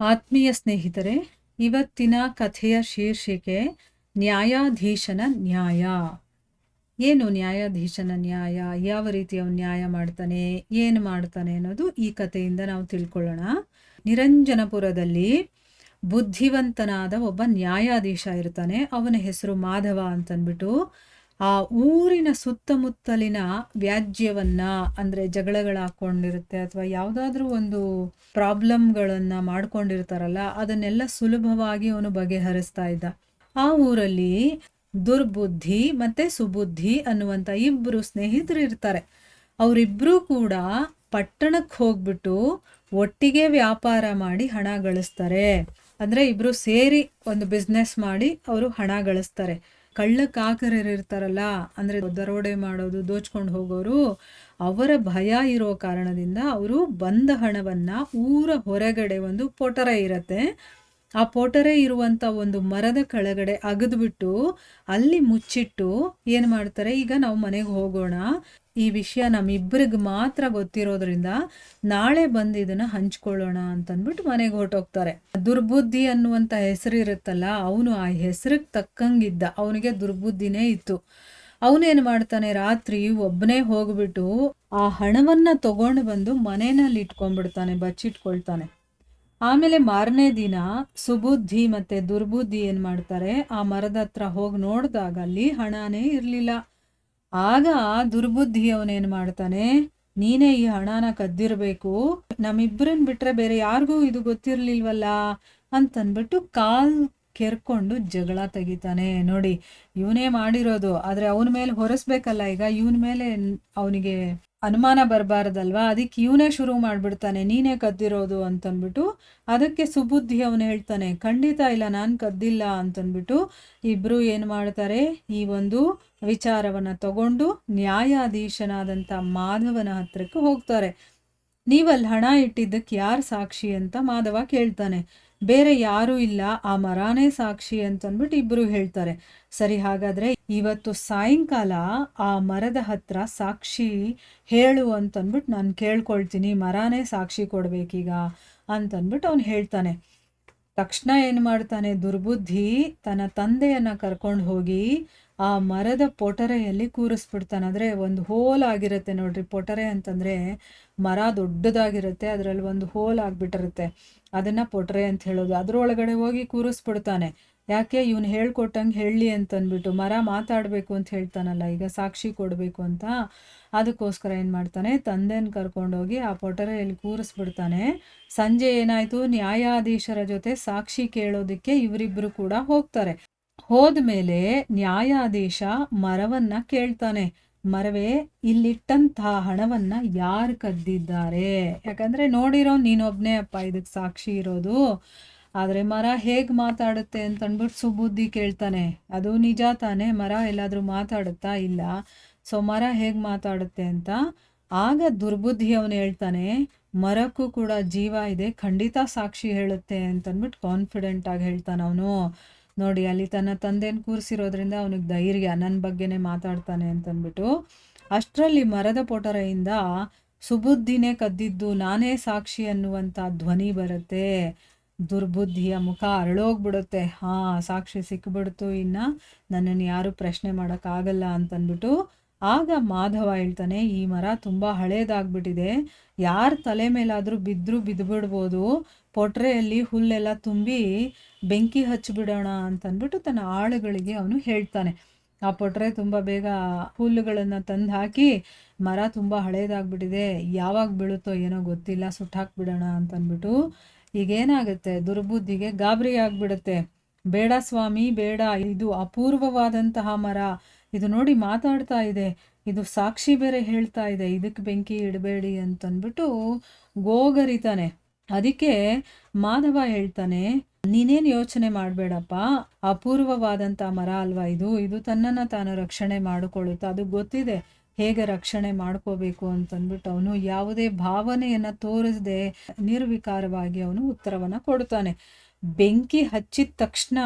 ಆತ್ಮೀಯ ಸ್ನೇಹಿತರೆ, ಇವತ್ತಿನ ಕಥೆಯ ಶೀರ್ಷಿಕೆ ನ್ಯಾಯಾಧೀಶನ ನ್ಯಾಯ. ಏನು ನ್ಯಾಯಾಧೀಶನ ನ್ಯಾಯ? ಯಾವ ರೀತಿ ನ್ಯಾಯ ಮಾಡ್ತಾನೆ? ಏನು ಮಾಡ್ತಾನೆ ಅನ್ನೋದು ಈ ಕಥೆಯಿಂದ ನಾವು ತಿಳ್ಕೊಳ್ಳೋಣ. ನಿರಂಜನಪುರದಲ್ಲಿ ಬುದ್ಧಿವಂತನಾದ ಒಬ್ಬ ನ್ಯಾಯಾಧೀಶ ಇರ್ತಾನೆ. ಅವನ ಹೆಸರು ಮಾಧವ ಅಂತನ್ಬಿಟ್ಟು ಆ ಊರಿನ ಸುತ್ತಮುತ್ತಲಿನ ವ್ಯಾಜ್ಯವನ್ನ, ಅಂದ್ರೆ ಜಗಳಗಳಾಕೊಂಡಿರುತ್ತೆ ಅಥವಾ ಯಾವುದಾದ್ರೂ ಒಂದು ಪ್ರಾಬ್ಲಮ್ಗಳನ್ನ ಮಾಡ್ಕೊಂಡಿರ್ತಾರಲ್ಲ, ಅದನ್ನೆಲ್ಲ ಸುಲಭವಾಗಿ ಅವನು ಬಗೆಹರಿಸ್ತಾ ಇದ್ದ. ಆ ಊರಲ್ಲಿ ದುರ್ಬುದ್ಧಿ ಮತ್ತೆ ಸುಬುದ್ಧಿ ಅನ್ನುವಂಥ ಇಬ್ಬರು ಸ್ನೇಹಿತರು ಇರ್ತಾರೆ. ಅವರಿಬ್ಬರೂ ಕೂಡ ಪಟ್ಟಣಕ್ಕೆ ಹೋಗ್ಬಿಟ್ಟು ಒಟ್ಟಿಗೆ ವ್ಯಾಪಾರ ಮಾಡಿ ಹಣ ಗಳಿಸ್ತಾರೆ. ಅಂದ್ರೆ ಇಬ್ರು ಸೇರಿ ಒಂದು ಬಿಸ್ನೆಸ್ ಮಾಡಿ ಅವರು ಹಣ ಗಳಿಸ್ತಾರೆ. ಕಳ್ಳಕಾಕರರು ಇರ್ತಾರಲ್ಲ ಅಂದ್ರೆ ದರೋಡೆ ಮಾಡೋದು, ದೋಚ್ಕೊಂಡು ಹೋಗೋರು, ಅವರ ಭಯ ಇರೋ ಕಾರಣದಿಂದ ಅವರು ಬಂದ ಹಣವನ್ನ ಊರ ಹೊರಗಡೆ ಒಂದು ಪೊಟರೆ ಇರತ್ತೆ. ಆ ಪೊಟರೆ ಇರುವಂತ ಒಂದು ಮರದ ಕೆಳಗಡೆ ಅಗದ್ಬಿಟ್ಟು ಅಲ್ಲಿ ಮುಚ್ಚಿಟ್ಟು ಏನ್ ಮಾಡ್ತಾರೆ, ಈಗ ನಾವು ಮನೆಗೆ ಹೋಗೋಣ. ಈ ವಿಷಯ ನಮ್ಮಿಬ್ಬರಿಗೆ ಮಾತ್ರ ಗೊತ್ತಿರೋದ್ರಿಂದ ನಾಳೆ ಬಂದು ಇದನ್ನ ಹಂಚ್ಕೊಳ್ಳೋಣ ಅಂತಂದ್ಬಿಟ್ಟು ಮನೆಗೆ ಹೊರಟೋಗ್ತಾರೆ. ದುರ್ಬುದ್ಧಿ ಅನ್ನುವಂತ ಹೆಸರು ಇರುತ್ತಲ್ಲ, ಅವನು ಆ ಹೆಸರಿಗೆ ತಕ್ಕಂಗಿದ್ದ, ಅವನಿಗೆ ದುರ್ಬುದ್ಧಿನೇ ಇತ್ತು. ಅವನೇನು ಮಾಡ್ತಾನೆ, ರಾತ್ರಿ ಒಬ್ಬನೇ ಹೋಗ್ಬಿಟ್ಟು ಆ ಹಣವನ್ನ ತಗೊಂಡು ಬಂದು ಮನೆಯಲ್ಲಿ ಇಟ್ಕೊಂಡ್ಬಿಡ್ತಾನೆ, ಬಚ್ಚಿಟ್ಕೊಳ್ತಾನೆ. ಆಮೇಲೆ ಮಾರನೇ ದಿನ ಸುಬುದ್ಧಿ ಮತ್ತೆ ದುರ್ಬುದ್ಧಿ ಏನು ಮಾಡ್ತಾರೆ, ಆ ಮರದ ಹತ್ರ ಹೋಗಿ ನೋಡಿದಾಗ ಅಲ್ಲಿ ಹಣನೇ ಇರ್ಲಿಲ್ಲ. ಆಗ ದುರ್ಬುದ್ಧಿ ಅವನೇನ್ ಮಾಡ್ತಾನೆ, ನೀನೇ ಈ ಹಣನ ಕದ್ದಿರ್ಬೇಕು, ನಮ್ಮಿಬ್ರನ್ ಬಿಟ್ರೆ ಬೇರೆ ಯಾರಿಗೂ ಇದು ಗೊತ್ತಿರ್ಲಿಲ್ವಲ್ಲ ಅಂತನ್ಬಿಟ್ಟು ಕಾಲ್ ಕೆರ್ಕೊಂಡು ಜಗಳ ತೆಗಿತಾನೆ. ನೋಡಿ, ಇವನೇ ಮಾಡಿರೋದು, ಆದ್ರೆ ಅವನ ಮೇಲೆ ಹೊರಸ್ಬೇಕಲ್ಲ ಈಗ, ಇವನ ಮೇಲೆ ಅವನಿಗೆ ಅನುಮಾನ ಬರಬಾರ್ದಲ್ವಾ? ಅದಕ್ಕೆ ಇವನೇ ಶುರು ಮಾಡಿಬಿಡ್ತಾನೆ, ನೀನೇ ಕದ್ದಿರೋದು ಅಂತನ್ಬಿಟ್ಟು ಅದಕ್ಕೆ ಸುಬುದ್ಧಿ ಅವನು ಹೇಳ್ತಾನೆ, ಖಂಡಿತ ಇಲ್ಲ, ನಾನು ಕದ್ದಿಲ್ಲ ಅಂತನ್ಬಿಟ್ಟು ಇಬ್ರು ಏನು ಮಾಡ್ತಾರೆ, ಈ ಒಂದು ವಿಚಾರವನ್ನ ತಗೊಂಡು ನ್ಯಾಯಾಧೀಶನಾದಂಥ ಮಾಧವನ ಹತ್ರಕ್ಕೆ ಹೋಗ್ತಾರೆ. ನೀವಲ್ಲಿ ಹಣ ಇಟ್ಟಿದ್ದಕ್ಕೆ ಯಾರು ಸಾಕ್ಷಿ ಅಂತ ಮಾಧವ ಕೇಳ್ತಾನೆ. ಬೇರೆ ಯಾರೂ ಇಲ್ಲ, ಆ ಮರಾನೇ ಸಾಕ್ಷಿ ಅಂತನ್ಬಿಟ್ಟು ಇಬ್ರು ಹೇಳ್ತಾರೆ. ಸರಿ, ಹಾಗಾದ್ರೆ ಇವತ್ತು ಸಾಯಂಕಾಲ ಆ ಮರದ ಹತ್ರ ಸಾಕ್ಷಿ ಹೇಳು ಅಂತನ್ಬಿಟ್ಟು ನಾನು ಕೇಳ್ಕೊಳ್ತೀನಿ, ಮರಾನೇ ಸಾಕ್ಷಿ ಕೊಡ್ಬೇಕೀಗ ಅಂದ್ಬಿಟ್ಟು ಅವನು ಹೇಳ್ತಾನೆ. ತಕ್ಷಣ ಏನು ಮಾಡ್ತಾನೆ, ದುರ್ಬುದ್ಧಿ ತನ್ನ ತಂದೆಯನ್ನ ಕರ್ಕೊಂಡು ಹೋಗಿ ಆ ಮರದ ಪೊಟರೆಯಲ್ಲಿ ಕೂರಿಸ್ಬಿಡ್ತಾನೆ. ಅಂದರೆ ಒಂದು ಹೋಲ್ ಆಗಿರುತ್ತೆ ನೋಡ್ರಿ. ಪೊಟರೆ ಅಂತಂದರೆ ಮರ ದೊಡ್ಡದಾಗಿರುತ್ತೆ. ಅದರಲ್ಲಿ ಒಂದು ಹೋಲ್ ಆಗಿಬಿಟ್ಟಿರುತ್ತೆ. ಅದನ್ನು ಪೊಟರೆ ಅಂತ ಹೇಳೋದು. ಅದರೊಳಗಡೆ ಹೋಗಿ ಕೂರಿಸ್ಬಿಡ್ತಾನೆ. ಯಾಕೆ? ಇವನು ಹೇಳ್ಕೊಟ್ಟಂಗೆ ಹೇಳಿ ಅಂತಂದ್ಬಿಟ್ಟು ಮರ ಮಾತಾಡಬೇಕು ಅಂತ ಹೇಳ್ತಾನಲ್ಲ. ಈಗ ಸಾಕ್ಷಿ ಕೊಡಬೇಕು ಅಂತ. ಅದಕ್ಕೋಸ್ಕರ ಏನು ಮಾಡ್ತಾನೆ? ತಂದೆನ ಕರ್ಕೊಂಡೋಗಿ ಆ ಪೊಟರೆಯಲ್ಲಿ ಕೂರಿಸ್ಬಿಡ್ತಾನೆ. ಸಂಜೆ ಏನಾಯಿತು? ನ್ಯಾಯಾಧೀಶರ ಜೊತೆ ಸಾಕ್ಷಿ ಕೇಳೋದಕ್ಕೆ ಇವರಿಬ್ಬರು ಕೂಡ ಹೋಗ್ತಾರೆ. ಹೋದ್ಮೇಲೆ ನ್ಯಾಯಾಧೀಶ ಮರವನ್ನ ಕೇಳ್ತಾನೆ. ಮರವೇ ಇಲ್ಲಿಟ್ಟಂತಹ ಹಣವನ್ನ ಯಾರು ಕದ್ದಿದ್ದಾರೆ? ಯಾಕಂದ್ರೆ ನೋಡಿರೋ ನೀನೊಬ್ನೇ ಅಪ್ಪ ಇದಕ್ಕೆ ಸಾಕ್ಷಿ ಇರೋದು. ಆದರೆ ಮರ ಹೇಗೆ ಮಾತಾಡುತ್ತೆ ಅಂತ ಅಂದ್ಬಿಟ್ಟು ಸುಬುದ್ಧಿ ಕೇಳ್ತಾನೆ. ಅದು ನಿಜ ತಾನೇ, ಮರ ಎಲ್ಲಾದರೂ ಮಾತಾಡುತ್ತಾ ಇಲ್ಲ? ಸೊ ಮರ ಹೇಗೆ ಮಾತಾಡುತ್ತೆ ಅಂತ ಆಗ ದುರ್ಬುದ್ಧಿ ಅವನು ಹೇಳ್ತಾನೆ, ಮರಕ್ಕೂ ಕೂಡ ಜೀವ ಇದೆ, ಖಂಡಿತ ಸಾಕ್ಷಿ ಹೇಳುತ್ತೆ ಅಂತಂದ್ಬಿಟ್ಟು ಕಾನ್ಫಿಡೆಂಟ್ ಆಗಿ ಹೇಳ್ತಾನೆ ಅವನು. ನೋಡಿ, ಅಲ್ಲಿ ತನ್ನ ತಂದೆನ ಕೂರಿಸಿರೋದ್ರಿಂದ ಅವನಿಗೆ ಧೈರ್ಯ ನನ್ನ ಬಗ್ಗೆನೇ ಮಾತಾಡ್ತಾನೆ ಅಂತಂದ್ಬಿಟ್ಟು, ಅಷ್ಟರಲ್ಲಿ ಮರದ ಪೊಟರೆಯಿಂದ ಸುಬುದ್ಧಿನೇ ಕದ್ದಿದ್ದು ನಾನೇ ಸಾಕ್ಷಿ ಅನ್ನುವಂಥ ಧ್ವನಿ ಬರುತ್ತೆ. ದುರ್ಬುದ್ಧಿಯ ಮುಖ ಅರಳೋಗ್ಬಿಡುತ್ತೆ. ಹಾ, ಸಾಕ್ಷಿ ಸಿಕ್ಕಿಬಿಡ್ತು ಇನ್ನು, ನನ್ನನ್ನು ಯಾರೂ ಪ್ರಶ್ನೆ ಮಾಡೋಕ್ಕಾಗಲ್ಲ ಅಂತಂದ್ಬಿಟ್ಟು ಆಗ ಮಾಧವ ಹೇಳ್ತಾನೆ, ಈ ಮರ ತುಂಬ ಹಳೇದಾಗ್ಬಿಟ್ಟಿದೆ. ಯಾರ ತಲೆ ಮೇಲಾದರೂ ಬಿದ್ದರೂ ಬಿದ್ದುಬಿಡ್ಬೋದು ಪೊಟ್ರೆಯಲ್ಲಿ ಹುಲ್ಲೆಲ್ಲ ತುಂಬಿ ಬೆಂಕಿ ಹಚ್ಚಿಬಿಡೋಣ ಅಂತಂದ್ಬಿಟ್ಟು ತನ್ನ ಆಳುಗಳಿಗೆ ಅವನು ಹೇಳ್ತಾನೆ. ಆ ಪೊಟ್ರೆ ತುಂಬ ಬೇಗ ಹುಲ್ಲುಗಳನ್ನು ತಂದು ಹಾಕಿ ಮರ ತುಂಬ ಹಳೇದಾಗ್ಬಿಟ್ಟಿದೆ. ಯಾವಾಗ ಬೀಳುತ್ತೋ ಏನೋ ಗೊತ್ತಿಲ್ಲ, ಸುಟ್ಟಾಕ್ಬಿಡೋಣ ಅಂತಂದ್ಬಿಟ್ಟು ಈಗೇನಾಗುತ್ತೆ, ದುರ್ಬುದ್ಧಿಗೆ ಗಾಬರಿ ಆಗಿಬಿಡುತ್ತೆ. ಬೇಡ ಸ್ವಾಮಿ, ಬೇಡ. ಇದು ಅಪೂರ್ವವಾದಂತಹ ಮರ. ಇದು ನೋಡಿ ಮಾತಾಡ್ತಾ ಇದೆ. ಇದು ಸಾಕ್ಷಿ ಬೇರೆ ಹೇಳ್ತಾ ಇದೆ. ಇದಕ್ಕೆ ಬೆಂಕಿ ಇಡಬೇಡಿ ಅಂತಂದ್ಬಿಟ್ಟು ಗೋಗರಿತಾನೆ. ಅದಕ್ಕೆ ಮಾಧವ ಹೇಳ್ತಾನೆ, ನೀನೇನು ಯೋಚನೆ ಮಾಡಬೇಡಪ್ಪ? ಅಪೂರ್ವವಾದಂಥ ಮರ ಅಲ್ವಾ ಇದು? ಇದು ತನ್ನನ್ನು ತಾನು ರಕ್ಷಣೆ ಮಾಡಿಕೊಳ್ಳುತ್ತೆ? ಅದು ಗೊತ್ತಿದೆ. ಹೇಗೆ ರಕ್ಷಣೆ ಮಾಡ್ಕೋಬೇಕು? ಅಂತಂದ್ಬಿಟ್ಟು ಅವನು ಯಾವುದೇ ಭಾವನೆಯನ್ನ ತೋರಿಸದೆ ನಿರ್ವಿಕಾರವಾಗಿ ಅವನು ಉತ್ತರವನ್ನ ಕೊಡ್ತಾನೆ. ಬೆಂಕಿ ಹಚ್ಚಿದ ತಕ್ಷಣ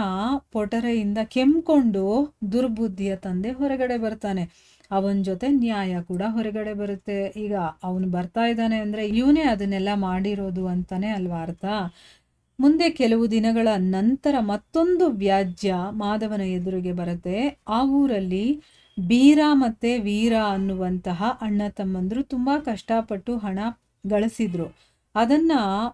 ಪೊಟರೆಯಿಂದ ಕೆಮ್ಕೊಂಡು ದುರ್ಬುದ್ಧಿಯ ತಂದೆ ಹೊರಗಡೆ ಬರ್ತಾನೆ. ಅವನ ಜೊತೆ ನ್ಯಾಯ ಕೂಡ ಹೊರಗಡೆ ಬರುತ್ತೆ. ಈಗ ಅವನು ಬರ್ತಾ ಇದ್ದಾನೆ ಅಂದರೆ ಇವನೇ ಅದನ್ನೆಲ್ಲ ಮಾಡಿರೋದು ಅಂತಾನೆ ಅಲ್ವಾ ಅರ್ಥ? ಮುಂದೆ ಕೆಲವು ದಿನಗಳ ನಂತರ ಮತ್ತೊಂದು ವ್ಯಾಜ್ಯ ಮಾಧವನ ಎದುರಿಗೆ ಬರುತ್ತೆ. ಆ ಊರಲ್ಲಿ ಬೀರ ಮತ್ತು ವೀರ ಅನ್ನುವಂತಹ ಅಣ್ಣ ತಮ್ಮಂದರು ತುಂಬ ಕಷ್ಟಪಟ್ಟು ಹಣ ಗಳಿಸಿದ್ರು. ಅದನ್ನ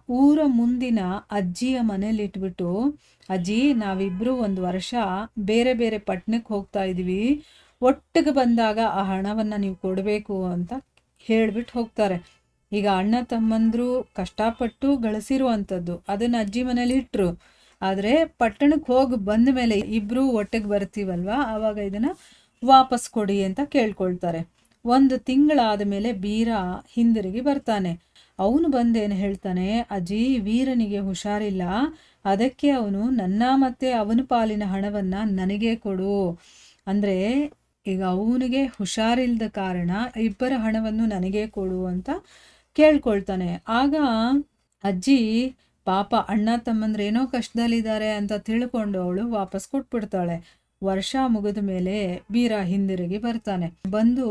ಊರ ಮುಂದಿನ ಅಜ್ಜಿಯ ಮನೇಲಿಟ್ಬಿಟ್ಟು ಅಜ್ಜಿ ನಾವಿಬ್ಬರು ಒಂದು ವರ್ಷ ಬೇರೆ ಬೇರೆ ಪಟ್ಟಣಕ್ಕೆ ಹೋಗ್ತಾ ಇದ್ವಿ. ಒಟ್ಟಿಗೆ ಬಂದಾಗ ಆ ಹಣವನ್ನ ನೀವು ಕೊಡಬೇಕು ಅಂತ ಹೇಳ್ಬಿಟ್ಟು ಹೋಗ್ತಾರೆ. ಈಗ ಅಣ್ಣ ತಮ್ಮಂದರು ಕಷ್ಟಪಟ್ಟು ಗಳಿಸಿರುವಂಥದ್ದು. ಅದನ್ನ ಅಜ್ಜಿ ಮನೇಲಿ ಇಟ್ರು. ಆದರೆ ಪಟ್ಟಣಕ್ಕೆ ಹೋಗಿ ಬಂದ ಮೇಲೆ ಇಬ್ಬರು ಒಟ್ಟಿಗೆ ಬರ್ತೀವಲ್ವಾ? ಆವಾಗ ಇದನ್ನ ವಾಪಸ್ ಕೊಡಿ ಅಂತ ಕೇಳ್ಕೊಳ್ತಾರೆ. ಒಂದು ತಿಂಗಳಾದ ಮೇಲೆ ಬೀರ ಹಿಂದಿರುಗಿ ಬರ್ತಾನೆ. ಅವನು ಬಂದೇನು ಹೇಳ್ತಾನೆ ಅಜ್ಜಿ ವೀರನಿಗೆ ಹುಷಾರಿಲ್ಲ. ಅದಕ್ಕೆ ಅವನು, ನನ್ನ ಮತ್ತೆ ಅವನ ಪಾಲಿನ ಹಣವನ್ನ ನನಗೆ ಕೊಡು. ಅಂದರೆ, ಈಗ ಅವನಿಗೆ ಹುಷಾರಿಲ್ಲದ ಕಾರಣ ಇಬ್ಬರ ಹಣವನ್ನು ನನಗೆ ಕೊಡು ಅಂತ ಕೇಳ್ಕೊಳ್ತಾನೆ. ಆಗ ಅಜ್ಜಿ, ಪಾಪ, ಅಣ್ಣ, ತಮ್ಮಂದ್ರೆ ಏನೋ ಕಷ್ಟದಲ್ಲಿದ್ದಾರೆ ಅಂತ ತಿಳ್ಕೊಂಡು ಅವಳು ವಾಪಸ್ ಕೊಟ್ಬಿಡ್ತಾಳೆ. ವರ್ಷ ಮುಗಿದ ಮೇಲೆ ವೀರ ಹಿಂದಿರುಗಿ ಬರ್ತಾನೆ. ಬಂದು,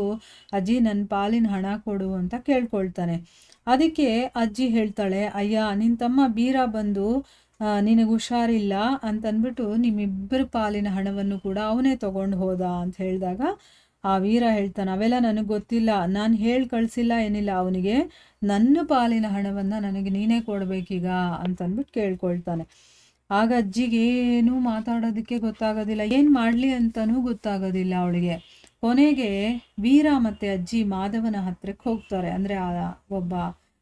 ಅಜ್ಜಿ ನನ್ನ ಪಾಲಿನ ಹಣ ಕೊಡು ಅಂತ ಕೇಳ್ಕೊಳ್ತಾನೆ. ಅದಕ್ಕೆ ಅಜ್ಜಿ ಹೇಳ್ತಾಳೆ, ಅಯ್ಯ ನಿನ್ನ ತಮ್ಮ ಬೀರ ಬಂದು ನಿನಗೆ ಹುಷಾರಿಲ್ಲ ಅಂತಂದ್ಬಿಟ್ಟು ನಿಮ್ಮಿಬ್ಬರ ಪಾಲಿನ ಹಣವನ್ನು ಕೂಡ ಅವನೇ ತಗೊಂಡು ಹೋದ ಅಂತ ಹೇಳಿದಾಗ ಆ ವೀರ ಹೇಳ್ತಾನೆ, ಅವೆಲ್ಲ ನನಗೆ ಗೊತ್ತಿಲ್ಲ, ನಾನು ಹೇಳಿ ಕಳಿಸಿಲ್ಲ ಏನಿಲ್ಲ ಅವನಿಗೆ. ನನ್ನ ಪಾಲಿನ ಹಣವನ್ನು ನನಗೆ ನೀನೇ ಕೊಡಬೇಕೀಗ ಅಂತಂದ್ಬಿಟ್ಟು ಕೇಳ್ಕೊಳ್ತಾನೆ. ಆಗ ಅಜ್ಜಿಗೆ ಏನೂ ಮಾತಾಡೋದಕ್ಕೆ ಗೊತ್ತಾಗೋದಿಲ್ಲ, ಏನು ಮಾಡಲಿ ಅಂತಲೂ ಗೊತ್ತಾಗೋದಿಲ್ಲ ಅವಳಿಗೆ. ಕೊನೆಗೆ ವೀರ ಮತ್ತು ಅಜ್ಜಿ ಮಾಧವನ ಹತ್ರಕ್ಕೆ ಹೋಗ್ತಾರೆ. ಅಂದರೆ ಆ ಒಬ್ಬ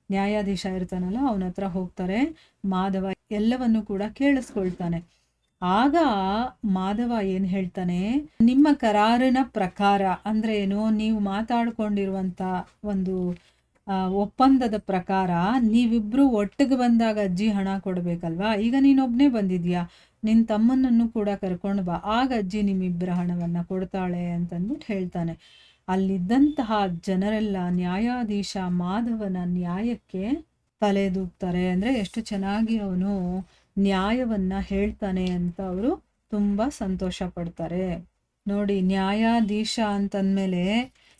ನ್ಯಾಯಾಧೀಶ ಇರ್ತಾನಲ್ಲ, ಅವನ ಹತ್ರ ಹೋಗ್ತಾರೆ. ಮಾಧವ ಎಲ್ಲವನ್ನು ಕೂಡ ಕೇಳಿಸ್ಕೊಳ್ತಾನೆ. ಆಗ ಮಾಧವ ಏನು ಹೇಳ್ತಾನೆ, ನಿಮ್ಮ ಕರಾರಿನ ಪ್ರಕಾರ ಅಂದ್ರೆ ಏನು? ನೀವು ಮಾತಾಡ್ಕೊಂಡಿರುವಂತ ಒಂದು ಒಪ್ಪಂದದ ಪ್ರಕಾರ ನೀವಿಬ್ರು ಒಟ್ಟಿಗೆ ಬಂದಾಗ ಅಜ್ಜಿ ಹಣ ಕೊಡಬೇಕಲ್ವಾ? ಈಗ ನೀನೊಬ್ಬನೇ ಬಂದಿದ್ಯಾ? ನಿನ್ನ ತಮ್ಮನನ್ನು ಕೂಡ ಕರ್ಕೊಂಡು ಬಾ. ಆಗ ಅಜ್ಜಿ ನಿಮ್ಮಿಬ್ಬರ ಹಣವನ್ನ ಕೊಡ್ತಾಳೆ ಅಂತಂದ್ಬಿಟ್ಟು ಹೇಳ್ತಾನೆ. ಅಲ್ಲಿದ್ದಂತಹ ಜನರೆಲ್ಲ ನ್ಯಾಯಾಧೀಶ ಮಾಧವನ ನ್ಯಾಯಕ್ಕೆ ತಲೆದೂಗ್ತಾರೆ. ಅಂದ್ರೆ ಎಷ್ಟು ಚೆನ್ನಾಗಿ ಅವನು ನ್ಯಾಯವನ್ನ ಹೇಳ್ತಾನೆ ಅಂತ ಅವರು ತುಂಬಾ ಸಂತೋಷ ಪಡ್ತಾರೆ. ನೋಡಿ, ನ್ಯಾಯಾಧೀಶ ಅಂತಂದ್ಮೇಲೆ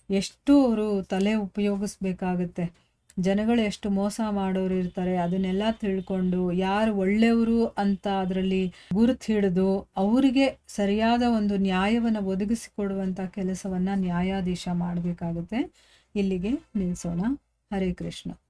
ಎಷ್ಟು ಅವರು ತಲೆ ಉಪಯೋಗಿಸ್ಬೇಕಾಗತ್ತೆ. ಜನಗಳು ಎಷ್ಟು ಮೋಸ ಮಾಡೋರು ಇರ್ತಾರೆ, ಅದನ್ನೆಲ್ಲ ತಿಳ್ಕೊಂಡು ಯಾರು ಒಳ್ಳೆಯವರು ಅಂತ ಅದರಲ್ಲಿ ಗುರುತು ಹಿಡಿದು ಅವರಿಗೆ ಸರಿಯಾದ ಒಂದು ನ್ಯಾಯವನ್ನು ಒದಗಿಸಿಕೊಡುವಂಥ ಕೆಲಸವನ್ನು ನ್ಯಾಯಾಧೀಶ ಮಾಡಬೇಕಾಗುತ್ತೆ. ಇಲ್ಲಿಗೆ ನಿಲ್ಲಿಸೋಣ ಹರೇ ಕೃಷ್ಣ.